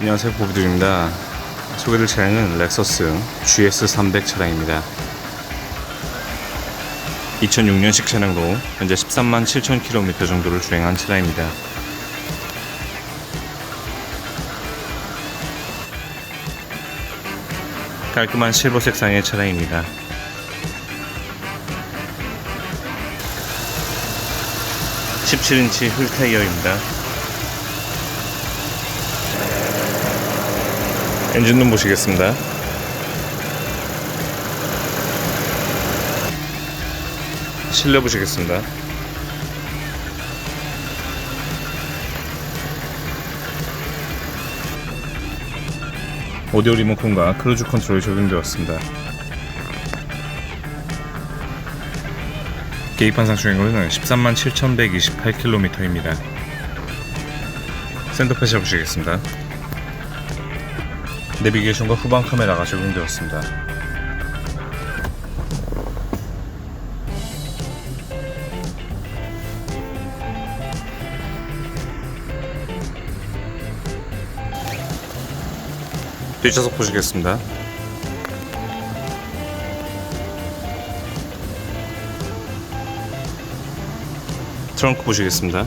안녕하세요 보비들입니다. 소개될 차량은 렉서스 GS300 차량입니다. 2006년식 차량으로 현재 13만 7천 킬로미터 정도를 주행한 차량입니다. 깔끔한 실버 색상의 차량입니다. 17인치 휠 타이어입니다 엔진 룸 보시겠습니다. 실내 보시겠습니다. 오디오 리모컨과 크루즈 컨트롤이 적용되었습니다. 계기판 상수행거리는 13만 7,128km입니다. 센터페시 보시겠습니다. 내비게이션과 후방 카메라가 적용되었습니다. 뒷좌석 보시겠습니다. 트렁크 보시겠습니다.